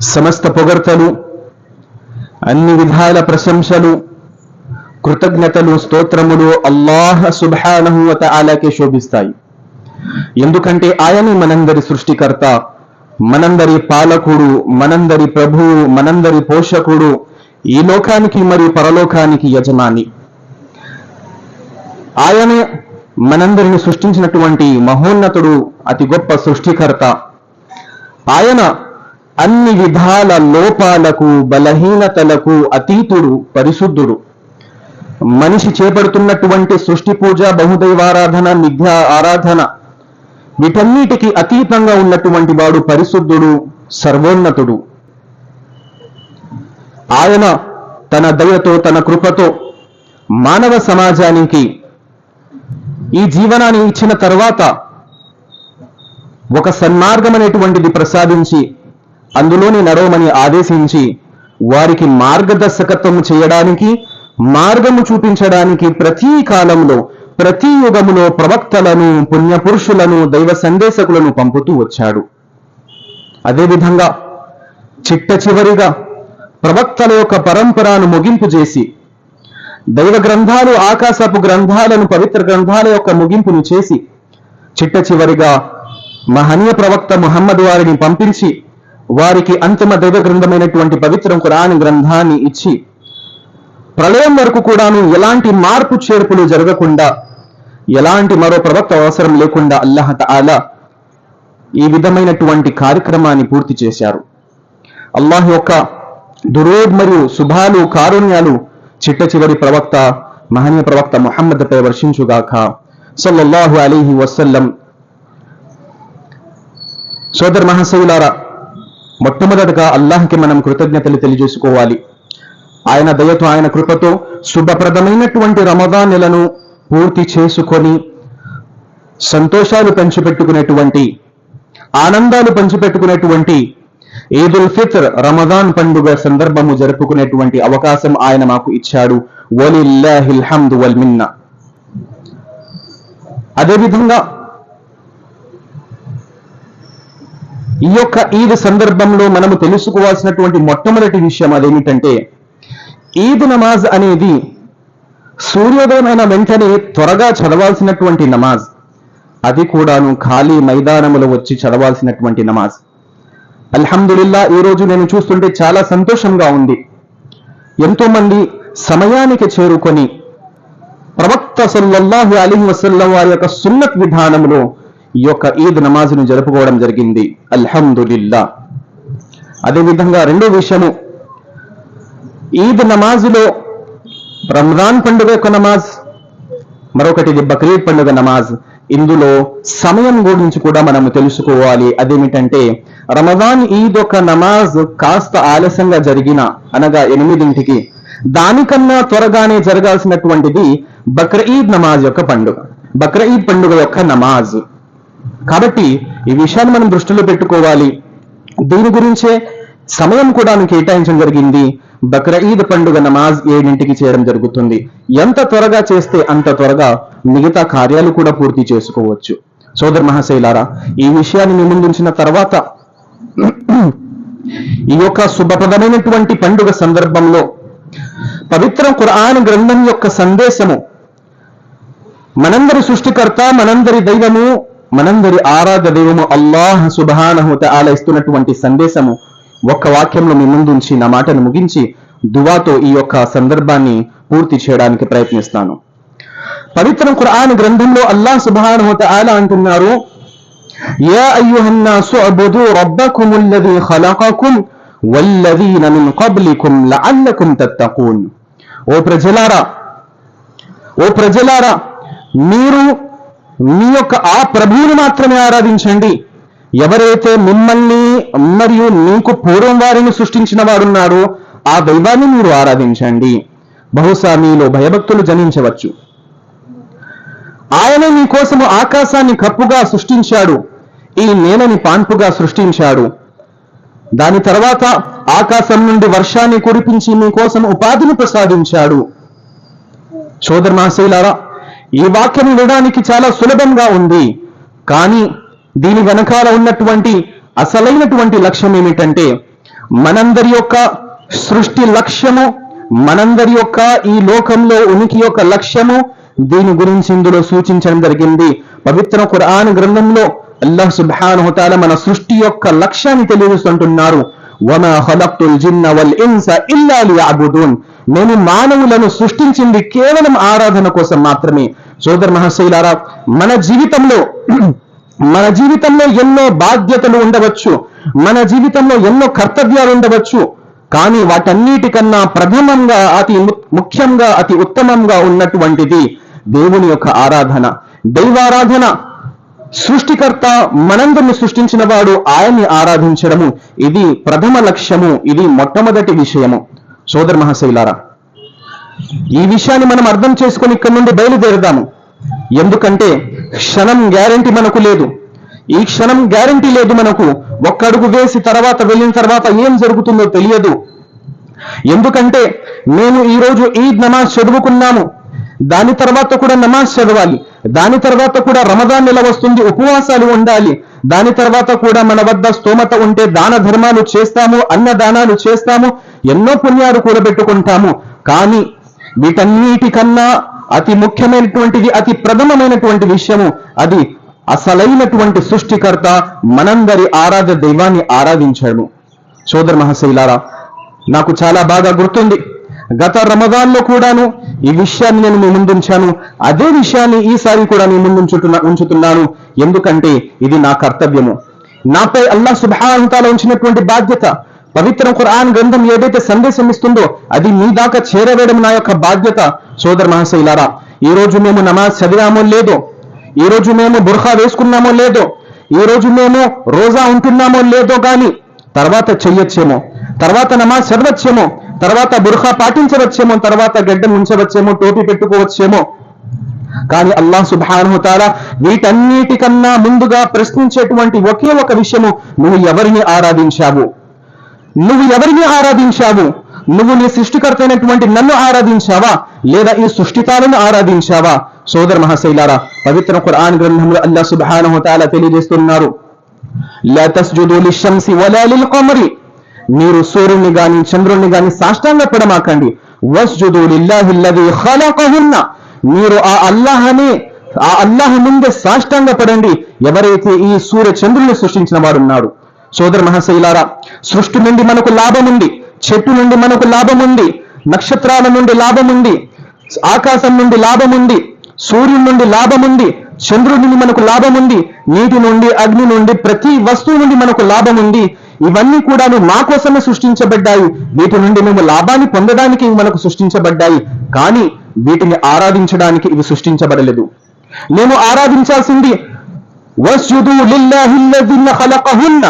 సమస్త పొగడ్తలు అన్ని విధాల ప్రశంసలు కృతజ్ఞతలు స్తోత్రములు అల్లాహ సుబ్హానహు వ శోభిస్తాయి. ఎందుకంటే ఆయనే మనందరి సృష్టికర్త మనందరి పాలకుడు మనందరి ప్రభువు మనందరి పోషకుడు ఈ లోకానికి మరియు పరలోకానికి యజమాని. ఆయనే మనందరిని సృష్టించినటువంటి మహోన్నతుడు అతి గొప్ప సృష్టికర్త. ఆయన అన్ని విధాల లోపాలకు బలహీనతలకు అతీతుడు పరిశుద్ధుడు. మనిషి చేపడుతున్నటువంటి సృష్టి పూజ బహుదైవారాధన మిథ్యా ఆరాధన వీటన్నిటికీ అతీతంగా ఉన్నటువంటి వాడు పరిశుద్ధుడు సర్వోన్నతుడు. ఆయన తన దయతో తన కృపతో మానవ సమాజానికి ఈ జీవనాన్ని ఇచ్చిన తర్వాత ఒక సన్మార్గం అనేటువంటిది ప్రసాదించి అందులోని నడవమని ఆదేశించి వారికి మార్గదర్శకత్వం చేయడానికి మార్గము చూపించడానికి ప్రతి కాలంలో ప్రతి యుగములో ప్రవక్తలను పుణ్యపురుషులను దైవ సందేశకులను పంపుతూ వచ్చాడు. అదేవిధంగా చిట్ట చివరిగా ప్రవక్తల యొక్క పరంపరను ముగింపు చేసి దైవ గ్రంథాలు ఆకాశపు గ్రంథాలను పవిత్ర గ్రంథాల యొక్క ముగింపును చేసి చిట్ట చివరిగా మహనీయ ప్రవక్త ముహమ్మద్ వారిని పంపించి వారికి అంతిమ దైవ గ్రంథమైనటువంటి పవిత్రం ఖురాన్ గ్రంథాన్ని ఇచ్చి ప్రళయం వరకు కూడాను ఎలాంటి మార్పు చేర్పులు జరగకుండా ఎలాంటి మరో ప్రవక్త అవసరం లేకుండా అల్లాహ్ తాలా ఈ విధమైనటువంటి కార్యక్రమాన్ని పూర్తి చేశారు. అల్లాహ్ యొక్క దురోద్ మరియు శుభాలు కారుణ్యాలు చిట్ట చివరి ప్రవక్త మహనీయ ప్రవక్త ముహమ్మద్ పై వర్షించుగాక సల్లల్లాహు అలీహి వసల్లం. సోదర్ మహాశయులారా మొట్టమొదటగా అల్లాహ్కి మనం కృతజ్ఞతలు తెలియజేసుకోవాలి. ఆయన దయతో ఆయన కృపతో శుభప్రదమైనటువంటి రమదాన్ నెలను పూర్తి చేసుకొని సంతోషాలు పంచిపెట్టుకునేటువంటి ఆనందాలు పంచిపెట్టుకునేటువంటి ఈదుల్ ఫిత్ర్ రమదాన్ పండుగ సందర్భము జరుపుకునేటువంటి అవకాశం ఆయన మాకు ఇచ్చాడు. వలిల్లాహిల్ హమ్దు వల్ అదేవిధంగా ఈ యొక్క ఈద్ సందర్భంలో మనము తెలుసుకోవాల్సినటువంటి మొట్టమొదటి విషయం అదేమిటంటే ఈద్ నమాజ్ అనేది సూర్యోదయమైన వెంటనే త్వరగా చదవాల్సినటువంటి నమాజ్. అది కూడాను ఖాళీ మైదానములో వచ్చి చదవాల్సినటువంటి నమాజ్. అల్హమ్దులిల్లా ఈ రోజు నేను చూస్తుంటే చాలా సంతోషంగా ఉంది. ఎంతో మంది సమయానికి చేరుకొని ప్రవక్త సల్లల్లాహు అలీ వసల్లం వారి యొక్క సున్నత్ విధానంలో ఈ యొక్క ఈద్ నమాజ్ను జరుపుకోవడం జరిగింది. అల్హందుల్లా అదేవిధంగా రెండో విషయము. ఈద్ నమాజ్లో రంజాన్ పండుగ యొక్క నమాజ్ మరొకటిది బక్రీద్ పండుగ నమాజ్. ఇందులో సమయం గురించి కూడా మనం తెలుసుకోవాలి. అదేమిటంటే రమదాన్ ఈద్ ఒక నమాజ్ కాస్త ఆలస్యంగా జరిగిన అనగా ఎనిమిదింటికి దానికన్నా త్వరగానే జరగాల్సినటువంటిది బక్రీద్ నమాజ్ యొక్క పండుగ. బక్రీద్ పండుగ యొక్క నమాజ్. కాబట్టి ఈ విషయాన్ని మనం దృష్టిలో పెట్టుకోవాలి. దీని గురించే సమయం కూడా కేటాయించడం జరిగింది. బక్రీద్ పండుగ నమాజ్ ఏడింటికి చేయడం జరుగుతుంది. ఎంత త్వరగా చేస్తే అంత త్వరగా మిగతా కార్యాలు కూడా పూర్తి చేసుకోవచ్చు. సోదర్ మహాశైలారా ఈ విషయాన్ని మీ ముందుంచిన తర్వాత ఈ యొక్క శుభప్రదమైనటువంటి పండుగ సందర్భంలో పవిత్ర ఖురాన్ గ్రంథం యొక్క సందేశము మనందరి సృష్టికర్త మనందరి దైవము మనందరి ఆరాధ దైవము అల్లాహ్ సుబహానహు ఆల ఇస్తున్నటువంటి సందేశము ఒక్క వాక్యంలో మీ ముందుంచి నా మాటను ముగించి దువాతో ఈ యొక్క సందర్భాన్ని పూర్తి చేయడానికి ప్రయత్నిస్తాను. పవిత్ర ఖురాన్ గ్రంథంలో అల్లాహ్ సుబహానహు ఆల అంటున్నారు యా అయ్యుహన్నాసు అబుదు రబ్బకుముల్లది అల్లదీ వల్లదీన మిన్ కబ్లికుమ్ లఅల్లకుం తత్తఖూన్ ఓ ప్రజలారా ఓ ప్రజలారా మీరు మీ యొక్క ఆ ప్రభువుని మాత్రమే ఆరాధించండి. ఎవరైతే మిమ్మల్ని మరియు మీకు పూర్వం వారిని సృష్టించిన వారున్నారో ఆ దైవాన్ని మీరు ఆరాధించండి. బహుశా మీలో భయభక్తులు జనించవచ్చు. ఆయనే మీ కోసము ఆకాశాన్ని కప్పుగా సృష్టించాడు ఈ నేలని పాన్పుగా సృష్టించాడు. దాని తర్వాత ఆకాశం నుండి వర్షాన్ని కురిపించి మీ కోసం ఉపాధిని ప్రసాదించాడు. సోదర మహాశైలారా ఈ వాక్యం వినడానికి చాలా సులభంగా ఉంది. కానీ దీని వెనకాల ఉన్నటువంటి అసలైనటువంటి లక్ష్యం ఏమిటంటే మనందరి యొక్క సృష్టి లక్ష్యము మనందరి యొక్క ఈ లోకంలో ఉనికి యొక్క లక్ష్యము దీని గురించి ఇందులో సూచించడం జరిగింది. పవిత్ర ఖురాన్ గ్రంథంలో అల్లాహ్ సుబ్హానహు హుతాల మన సృష్టి యొక్క లక్ష్యాన్ని తెలియజేస్తుంటున్నారు. వమా ఖలక్తుల్ జిన్న వల్ ఇన్స ఇల్లా లియఅబుదూన్ నేను మానవులను సృష్టించింది కేవలం ఆరాధన కోసం మాత్రమే. సోదర మహాశైలారా మన జీవితంలో మన జీవితంలో ఎన్నో బాధ్యతలు ఉండవచ్చు మన జీవితంలో ఎన్నో కర్తవ్యాలు ఉండవచ్చు కానీ వాటన్నిటికన్నా ప్రథమంగా అతి ముఖ్యంగా అతి ఉత్తమంగా ఉన్నటువంటిది దేవుని యొక్క ఆరాధన. దైవారాధన సృష్టికర్త మనందరిని సృష్టించిన వాడు ఆయన్ని ఆరాధించడము. ఇది ప్రథమ లక్ష్యము ఇది మొట్టమొదటి విషయము. సోదర మహాశైలారా ఈ విషయాన్ని మనం అర్థం చేసుకొని ఇక్కడి నుండి బయలుదేరుదాము. ఎందుకంటే క్షణం గ్యారంటీ మనకు లేదు. ఈ క్షణం గ్యారంటీ లేదు మనకు. ఒక్క అడుగు వేసి తర్వాత వెళ్ళిన తర్వాత ఏం జరుగుతుందో తెలియదు. ఎందుకంటే మేము ఈ రోజు ఈద్ నమాజ్ చదువుకున్నాము. దాని తర్వాత కూడా నమాజ్ చదవాలి. దాని తర్వాత కూడా రమదాన్ నెల వస్తుంది? ఉపవాసాలు ఉండాలి. దాని తర్వాత కూడా మన వద్ద స్తోమత ఉంటే దాన ధర్మాలు చేస్తాము అన్న దానాలు చేస్తాము ఎన్నో పుణ్యాలు కూడబెట్టుకుంటాము. కానీ వీటన్నిటికన్నా అతి ముఖ్యమైనటువంటిది అతి ప్రథమమైనటువంటి విషయము అది అసలైనటువంటి సృష్టికర్త మనందరి ఆరాధ దైవాన్ని ఆరాధించాడు. సోదర మహాశైలారా నాకు చాలా బాగా గుర్తుంది. గత రమదాన్లో కూడాను ఈ విషయాన్ని నేను మీ ముందుంచాను. అదే విషయాన్ని ఈసారి కూడా మీ ముందు ఉంచుతున్నాను. ఎందుకంటే ఇది నా కర్తవ్యము. నాపై అల్లా సుభాంతాల ఉంచినటువంటి బాధ్యత. పవిత్ర ఖురాన్ గ్రంథం ఏదైతే సందేశం ఇస్తుందో అది మీ దాకా చేరవేయడం నా యొక్క బాధ్యత సోదర మహాశైలారా. ఈ రోజు మేము నమాజ్ చదివామో లేదో ఈ రోజు మేము బుర్ఖా వేసుకున్నామో లేదో ఈ రోజు మేము రోజా ఉంటున్నామో లేదో కానీ తర్వాత చెయ్యొచ్చేమో తర్వాత నమాజ్ చదవచ్చేమో తర్వాత బుర్ఖా పాటించవచ్చేమో తర్వాత గడ్డం ఉంచవచ్చేమో టోపీ పెట్టుకోవచ్చేమో. కానీ అల్లాహ్ సుబ్హానహు వీటన్నిటికన్నా ముందుగా ప్రశ్నించేటువంటి ఒకే ఒక విషయము నువ్వు ఎవరిని ఆరాధించావు? నువ్వు ఎవరిని ఆరాధించావు? నువ్వు నీ సృష్టికర్త అయినటువంటి నన్ను ఆరాధించావా? లేదా ఈ సృష్టితాలను ఆరాధించావా? సోదర మహాశైలారా పవిత్ర ఖురాన్ గ్రంథంలో అల్లా సుబ్హానహు తాలా తెలియజేస్తున్నారు. మీరు సూర్యుని గాని చంద్రుణ్ణి గాని సాష్టాంగ పడమాకండి మీరు ఆ అల్లాహ్ అనే ఆ అల్లాహ్ ముందే సాష్టాంగ పడండి ఎవరైతే ఈ సూర్య చంద్రుని సృష్టించిన వాడున్నాడు సోదర మహాశైలారా సృష్టి నుండి మనకు లాభం ఉంది చెట్టు నుండి మనకు లాభం ఉంది నక్షత్రాల నుండి లాభం ఉంది ఆకాశం నుండి లాభం ఉంది సూర్యుడి నుండి లాభం ఉంది చంద్రుడి నుండి మనకు లాభం ఉంది నీటి నుండి అగ్ని నుండి ప్రతి వస్తువు నుండి మనకు లాభం ఉంది. ఇవన్నీ కూడా మా కోసమే సృష్టించబడ్డాయి. వీటి నుండి మేము లాభాన్ని పొందడానికి ఇవి మనకు సృష్టించబడ్డాయి. కానీ వీటిని ఆరాధించడానికి ఇవి సృష్టించబడలేదు. మేము ఆరాధించాల్సింది వస్యుదు లిల్లాహిల్లదిన్న అల్లదీ ఖలకహున్న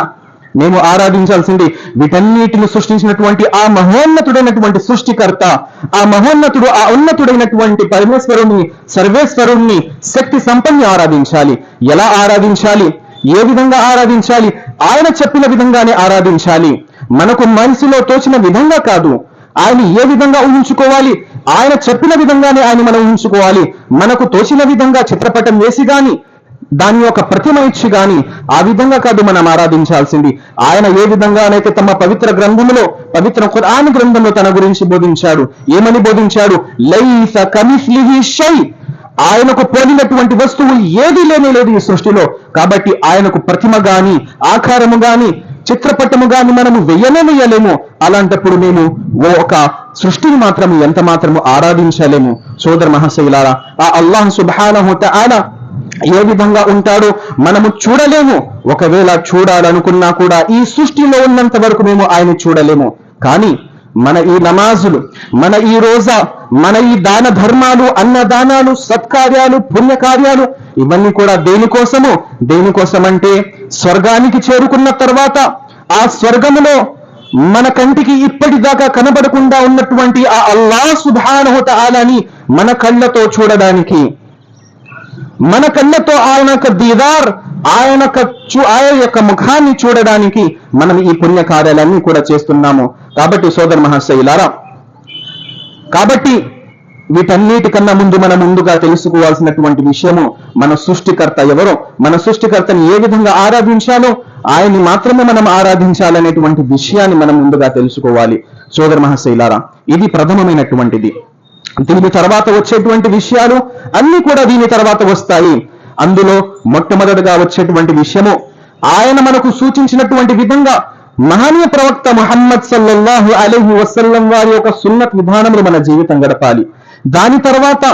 మేము ఆరాధించాల్సింది వీటన్నిటిని సృష్టించినటువంటి ఆ మహోన్నతుడైనటువంటి సృష్టికర్త ఆ మహోన్నతుడు ఆ ఉన్నతుడైనటువంటి పరమేశ్వరుణ్ణి సర్వేశ్వరుణ్ణి శక్తి సంపన్ని ఆరాధించాలి. ఎలా ఆరాధించాలి? ఏ విధంగా ఆరాధించాలి? ఆయన చెప్పిన విధంగానే ఆరాధించాలి. మనకు మనసులో తోచిన విధంగా కాదు. ఆయన ఏ విధంగా ఊహించుకోవాలి? ఆయన చెప్పిన విధంగానే ఆయన మనం ఊహించుకోవాలి. మనకు తోచిన విధంగా చిత్రపటం వేసి గాని దాని యొక్క ప్రతిమ ఇచ్చి గాని ఆ విధంగా కాదు మనం ఆరాధించాల్సింది. ఆయన ఏ విధంగానైతే తమ పవిత్ర గ్రంథములో పవిత్ర ఖురాన్ గ్రంథంలో తన గురించి బోధించాడు. ఏమని బోధించాడు? లైస కమిస్లిహి షై. ఆయనకు పోలినటువంటి వస్తువు ఏది లేనే లేదు ఈ సృష్టిలో. కాబట్టి ఆయనకు ప్రతిమ గాని ఆకారము గాని చిత్రపటము గాని మనము వెయ్యనే వెయ్యలేము. అలాంటప్పుడు మేము ఓ ఒక సృష్టిని మాత్రం ఎంత మాత్రము ఆరాధించలేము. సోదర మహాశైలారా ఆ అల్లాహ్ సుబ్హానహు ఆయన ఏ విధంగా ఉంటాడో మనము చూడలేము. ఒకవేళ చూడాలనుకున్నా కూడా ఈ సృష్టిలో ఉన్నంత వరకు మేము ఆయన చూడలేము. కానీ మన ఈ నమాజులు మన ఈ రోజా మన ఈ దాన ధర్మాలు అన్నదానాలు సత్కార్యాలు పుణ్యకార్యాలు ఇవన్నీ కూడా దేనికోసము దేనికోసం అంటే స్వర్గానికి చేరుకున్న తర్వాత ఆ స్వర్గములో మన కంటికి ఇప్పటిదాకా కనబడకుండా ఉన్నటువంటి ఆ అల్లా సుభానహు ఆలని మన కళ్ళతో చూడడానికి మన కళ్ళతో ఆయన యొక్క దీదార్ ఆయన ఆయన యొక్క ముఖాన్ని చూడడానికి మనం ఈ పుణ్య కార్యాలన్నీ కూడా చేస్తున్నాము. కాబట్టి సోదర మహాశైలారా కాబట్టి వీటన్నిటికన్నా ముందు మనం ముందుగా తెలుసుకోవాల్సినటువంటి విషయము మన సృష్టికర్త ఎవరో మన సృష్టికర్తని ఏ విధంగా ఆరాధించాలో ఆయన్ని మాత్రమే మనం ఆరాధించాలనేటువంటి విషయాన్ని మనం ముందుగా తెలుసుకోవాలి. సోదర మహాశైలారా ఇది ప్రథమమైనటువంటిది. దీని తర్వాత వచ్చేటువంటి విషయాలు అన్ని కూడా దీని తర్వాత వస్తాయి అందులో మొట్టమొదటిగా వచ్చేటువంటి విషయము ఆయన మనకు సూచించినటువంటి విధంగా మహనీయ ప్రవక్త ముహమ్మద్ సల్లల్లాహు అలైహి వసల్లం వారి యొక్క సున్నత్ విధానములు మన జీవితం గడపాలి దాని తర్వాత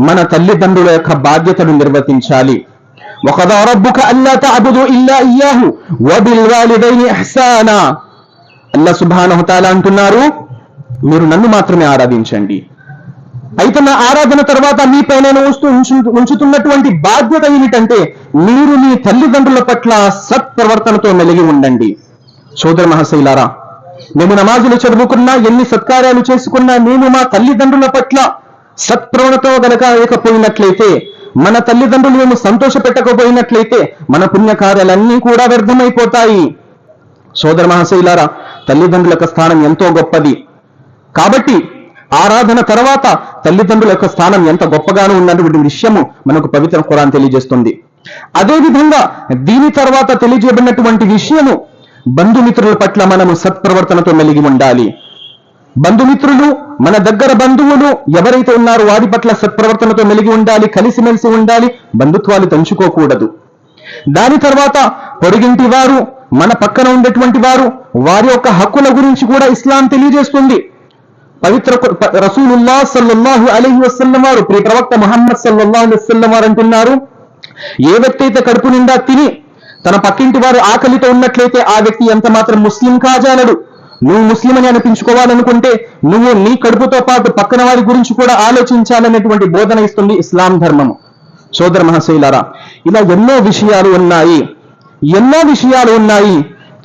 మన తల్లిదండ్రుల యొక్క బాధ్యతను నిర్వర్తించాలి وقضى ربك ألا تعبدوا إلا إياه وبالوالدين إحسانا అల్లా సుబ్హానహు తాలా అంటున్నారు మీరు నన్ను మాత్రమే ఆరాధించండి అయితే నా ఆరాధన తర్వాత మీపై నేను ఉంచు ఉంచు- ఉంచుతున్నటువంటి బాధ్యత ఏమిటంటే మీరు మీ తల్లిదండ్రుల పట్ల సత్ప్రవర్తనతో మెలిగి ఉండండి. సోదర మహాశైలారా మేము నమాజులు చదువుకున్నా ఎన్ని సత్కార్యాలు చేసుకున్నా మేము మా తల్లిదండ్రుల పట్ల సత్ప్రవణతో గనక లేకపోయినట్లయితే మన తల్లిదండ్రులు మేము సంతోష పెట్టకపోయినట్లయితే మన పుణ్యకార్యాలన్నీ కూడా వ్యర్థమైపోతాయి. సోదర మహాశైలారా తల్లిదండ్రుల యొక్క స్థానం ఎంతో గొప్పది. కాబట్టి ఆరాధన తర్వాత తల్లిదండ్రుల యొక్క స్థానం ఎంత గొప్పగానో ఉన్నటువంటి విషయము మనకు పవిత్ర ఖురాన్ తెలియజేస్తుంది. అదే విధంగా దీని తర్వాత తెలియజేయబడినటువంటి విషయము బంధుమిత్రుల పట్ల మనము సత్ప్రవర్తనతో మెలిగి ఉండాలి. బంధుమిత్రులు మన దగ్గర బంధువులు ఎవరైతే ఉన్నారో వారి పట్ల సత్ప్రవర్తనతో మెలిగి ఉండాలి కలిసిమెలిసి ఉండాలి బంధుత్వాలు తంచుకోకూడదు దాని తర్వాత పొరుగింటి వారు మన పక్కన ఉండేటువంటి వారు వారి యొక్క హక్కుల గురించి కూడా ఇస్లాం తెలియజేస్తుంది. పవిత్ర రసూలుల్లా సల్లల్లాహు అలైహి వసల్లం వారు ప్రియ ప్రవక్త మహమ్మద్ సల్లల్లాహు అలైహి వసల్లం వారు అంటున్నారు ఏ వ్యక్తి అయితే కడుపు నిండా తిని తన పక్కింటి వారు ఆకలితో ఉన్నట్లయితే ఆ వ్యక్తి ఎంత మాత్రం ముస్లిం కాజాలడు నువ్వు ముస్లిం అని అనిపించుకోవాలనుకుంటే నువ్వు నీ కడుపుతో పాటు పక్కన వారి గురించి కూడా ఆలోచించాలనేటువంటి బోధన ఇస్తుంది ఇస్లాం ధర్మము. సోదర మహాశైలారా ఇలా ఎన్నో విషయాలు ఉన్నాయి ఎన్నో విషయాలు ఉన్నాయి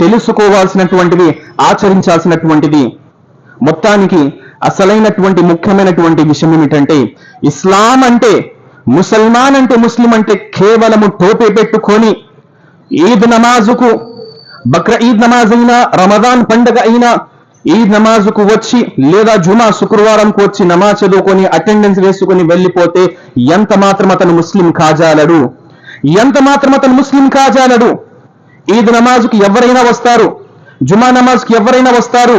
తెలుసుకోవాల్సినటువంటివి ఆచరించాల్సినటువంటిది. మొత్తానికి అసలైనటువంటి ముఖ్యమైనటువంటి విషయం ఏమిటంటే ఇస్లాం అంటే ముసల్మాన్ అంటే ముస్లిం అంటే కేవలము టోపీ పెట్టుకొని ఈద్ నమాజుకు బక్ర ఈద్ నమాజ్ అయినా రమదాన్ పండగ అయినా ఈద్ నమాజుకు వచ్చి లేదా జుమా శుక్రవారంకు వచ్చి నమాజ్ చదువుకొని అటెండెన్స్ వేసుకొని వెళ్ళిపోతే ఎంత మాత్రం అతను ముస్లిం కాజాలడు ఎంత మాత్రం అతను ముస్లిం కాజాలడు ఈద్ నమాజుకి ఎవరైనా వస్తారు? జుమా నమాజ్కి ఎవరైనా వస్తారు?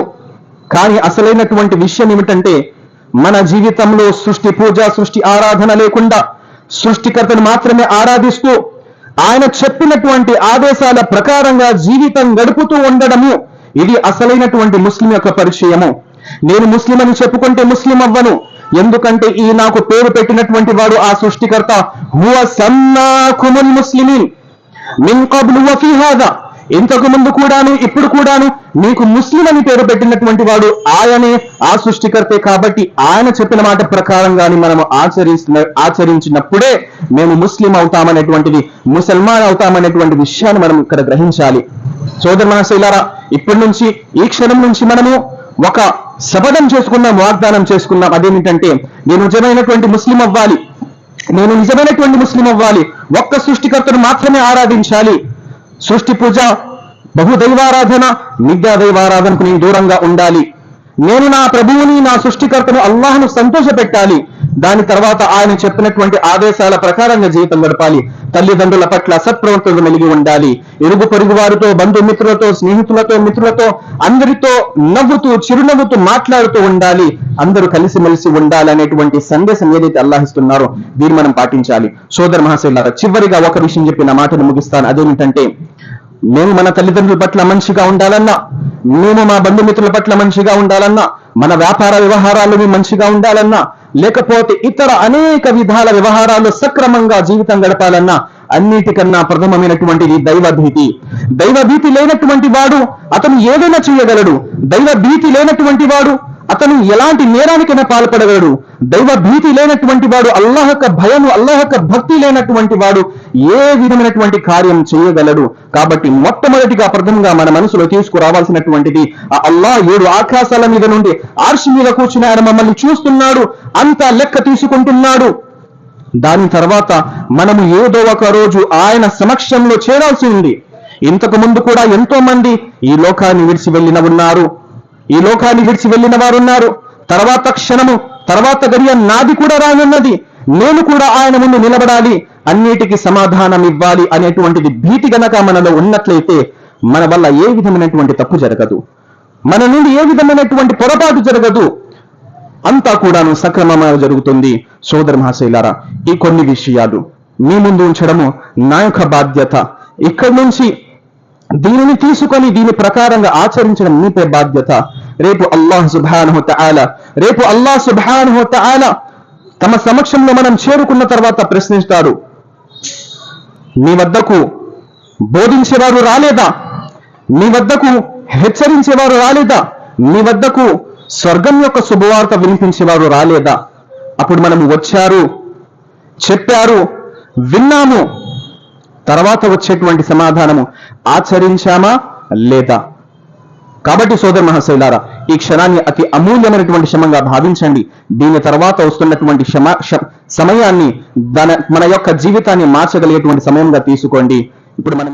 కానీ అసలైనటువంటి విషయం ఏమిటంటే మన జీవితంలో సృష్టి పూజ సృష్టి ఆరాధన లేకుండా సృష్టికర్తను మాత్రమే ఆరాధిస్తూ ఆయన చెప్పినటువంటి ఆదేశాల ప్రకారంగా జీవితం గడుపుతూ ఉండడము ఇది అసలైనటువంటి ముస్లిం యొక్క పరిచయము. నేను ముస్లిం అని చెప్పుకుంటే ముస్లిం అవ్వను. ఎందుకంటే ఈ నాకు పేరు పెట్టినటువంటి వాడు ఆ సృష్టికర్త. హువ సన్నాకుముల్ ముస్లిమీన్. మిన్ కబ్లు వఫీ హాదా ఇంతకు ముందు కూడాను ఇప్పుడు కూడాను నీకు ముస్లిం అని పేరు పెట్టినటువంటి వాడు ఆయనే ఆ సృష్టికర్తే కాబట్టి ఆయన చెప్పిన మాట ప్రకారంగాని మనము ఆచరిస్తున్న ఆచరించినప్పుడే మేము ముస్లిం అవుతామనేటువంటిది ముసల్మాన్ అవుతామనేటువంటి విషయాన్ని మనం ఇక్కడ గ్రహించాలి. సోదర మహాశైలారా ఇప్పటి నుంచి ఈ క్షణం నుంచి మనము ఒక శపథం చేసుకున్నాం వాగ్దానం చేసుకున్నాం. అదేమిటంటే నేను నిజమైనటువంటి ముస్లిం అవ్వాలి. నేను నిజమైనటువంటి ముస్లిం అవ్వాలి. ఒక్క సృష్టికర్తను మాత్రమే ఆరాధించాలి. సృష్టి పూజ బహుదైవారాధన నిద్యా దైవారాధనకు నేను దూరంగా ఉండాలి. నేను నా ప్రభువుని నా సృష్టికర్తను అల్లాహను సంతోషపెట్టాలి. దాని తర్వాత ఆయన చెప్పినటువంటి ఆదేశాల ప్రకారంగా జీవితం గడపాలి. తల్లిదండ్రుల పట్ల సత్ప్రవర్తన కలిగి ఉండాలి. ఇరుగు పొరుగు వారితో బంధుమిత్రులతో స్నేహితులతో మిత్రులతో అందరితో నవ్వుతూ చిరునవ్వుతూ మాట్లాడుతూ ఉండాలి. అందరూ కలిసిమెలిసి ఉండాలనేటువంటి సందేశం ఏదైతే అల్లాహిస్తున్నారో దీన్ని మనం పాటించాలి. సోదర మహాశైలారా చివరిగా ఒక విషయం చెప్పి నా మాటను ముగిస్తాను. అదేమిటంటే మేము మన తల్లిదండ్రుల పట్ల మంచిగా ఉండాలన్నా మేము మా బంధుమిత్రుల పట్ల మంచిగా ఉండాలన్నా మన వ్యాపార వ్యవహారాలు మంచిగా ఉండాలన్నా లేకపోతే ఇతర అనేక విధాల వ్యవహారాలు సక్రమంగా జీవితం గడపాలన్నా అన్నిటికన్నా ప్రథమమైనటువంటిది దైవ భీతి దైవ భీతి లేనటువంటి వాడు అతను ఏదైనా చేయగలడు. దైవ భీతి లేనటువంటి వాడు అతను ఎలాంటి నేరానికైనా పాల్పడగలడు. దైవ భీతి లేనటువంటి వాడు అల్లాహ్ యొక్క భయము అల్లాహ్ యొక్క భక్తి లేనటువంటి వాడు ఏ విధమైనటువంటి కార్యం చేయగలడు? కాబట్టి మొట్టమొదటిగా ప్రథమంగా మన మనసులో తీసుకురావాల్సినటువంటిది ఆ అల్లాహ్ ఏడు ఆకాశాల మీద నుండి ఆర్షి మీద కూర్చుని ఆయన మమ్మల్ని చూస్తున్నాడు అంతా లెక్క తీసుకుంటున్నాడు. దాని తర్వాత మనము ఏదో ఒక రోజు ఆయన సమక్షంలో చేరాల్సి ఉంది. ఇంతకు ముందు కూడా ఎంతో మంది ఈ లోకాన్ని విడిచి వెళ్ళిన ఉన్నారు. ఈ లోకాన్ని విడిచి వెళ్ళిన వారున్నారు. తర్వాత క్షణము తర్వాత గడియ నాది కూడా రానున్నది. నేను కూడా ఆయన ముందు నిలబడాలి. అన్నిటికీ సమాధానం ఇవ్వాలి అనేటువంటిది భీతి గనక మనలో ఉన్నట్లయితే మన వల్ల ఏ విధమైనటువంటి తప్పు జరగదు. మన నుండి ఏ విధమైనటువంటి పొరపాటు జరగదు. అంతా కూడాను సక్రమంగా జరుగుతుంది. సోదర మహాశైలారా ఈ కొన్ని విషయాలు మీ ముందు ఉంచడము నా యొక్క బాధ్యత. ఇక్కడి నుంచి దీనిని తీసుకొని దీని ప్రకారంగా ఆచరించడం మీపై బాధ్యత. రేపు అల్లాహ్ సుబ్హానహు తఆల రేపు అల్లాహ్ సుబ్హానహు తఆల తమ సమక్షంలో మనం చేరుకున్న తర్వాత ప్రశ్నిస్తాడు మీ వద్దకు బోధించేవారు రాలేదా? మీ వద్దకు హెచ్చరించేవారు రాలేదా? మీ వద్దకు స్వర్గం యొక్క శుభవార్త వినిపించేవారు రాలేదా? అప్పుడు మనం వచ్చారు చెప్పారు విన్నాము. తర్వాత వచ్చేటువంటి సమాధానము ఆచరించామా లేదా? కాబట్టి సోదర మహాశైలారా ఈ క్షణాన్ని అతి అమూల్యమైనటువంటి క్షమంగా భావించండి. దీని తర్వాత వస్తున్నటువంటి క్షమ సమయాన్ని మన యొక్క జీవితాన్ని మార్చగలిగేటువంటి సమయంగా తీసుకోండి. ఇప్పుడు మనం